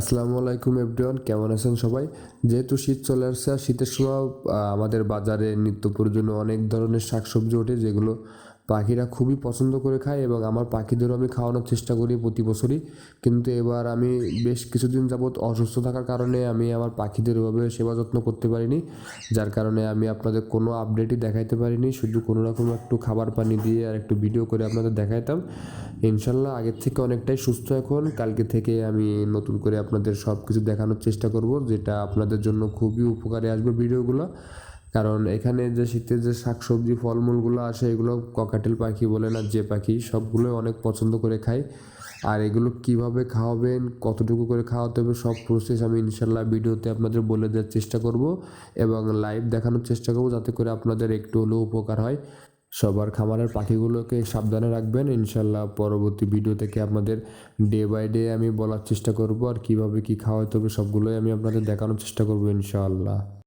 আসসালামু আলাইকুম এভরিওয়ান, কেমন আছেন সবাই? যেহেতু শীত চলে আসছে আর শীতের সময় আমাদের বাজারে নিত্য প্রয়োজনীয় অনেক ধরনের শাকসবজি ওঠে, যেগুলো পাখিরা খুবই পছন্দ করে খায় এবং আমার পাখিদেরও আমি খাওয়ানোর চেষ্টা করি প্রতি বছরই। কিন্তু এবার আমি বেশ কিছুদিন যাবৎ অসুস্থ থাকার কারণে আমি আমার পাখিদের ওভাবে সেবা যত্ন করতে পারিনি। যার কারণে আমি আপনাদের কোনো আপডেটই দেখাইতে পারিনি, শুধু কোনো রকম একটু খাবার পানি দিয়ে আর একটু ভিডিও করে আপনাদের দেখাইতাম। ইনশাল্লাহ আগের থেকে অনেকটাই সুস্থ এখন। কালকে থেকে আমি নতুন করে আপনাদের সব কিছু দেখানোর চেষ্টা করব, যেটা আপনাদের জন্য খুবই উপকারে আসবে ভিডিওগুলো। কারণ এখানে যে শীতের যে শাকসবজি, ফলমূলগুলো আসে, এগুলো ককাটেল পাখি বলে না, যে পাখি, সবগুলো অনেক পছন্দ করে খায়। আর এগুলো কীভাবে খাওয়াবেন, কতটুকু করে খাওয়াতে হবে, সব প্রসেস আমি ইনশাল্লাহ ভিডিওতে আপনাদের বলে দেওয়ার চেষ্টা করব এবং লাইভ দেখানোর চেষ্টা করব, যাতে করে আপনাদের একটু হলেও উপকার হয়। সবার খামারের পাখিগুলোকে সাবধানে রাখবেন। ইনশাল্লাহ পরবর্তী ভিডিও থেকে আপনাদের ডে বাই ডে আমি বলার চেষ্টা করব আর কীভাবে কি খাওয়াতে হবে সবগুলোই আমি আপনাদের দেখানোর চেষ্টা করব ইনশাআল্লাহ।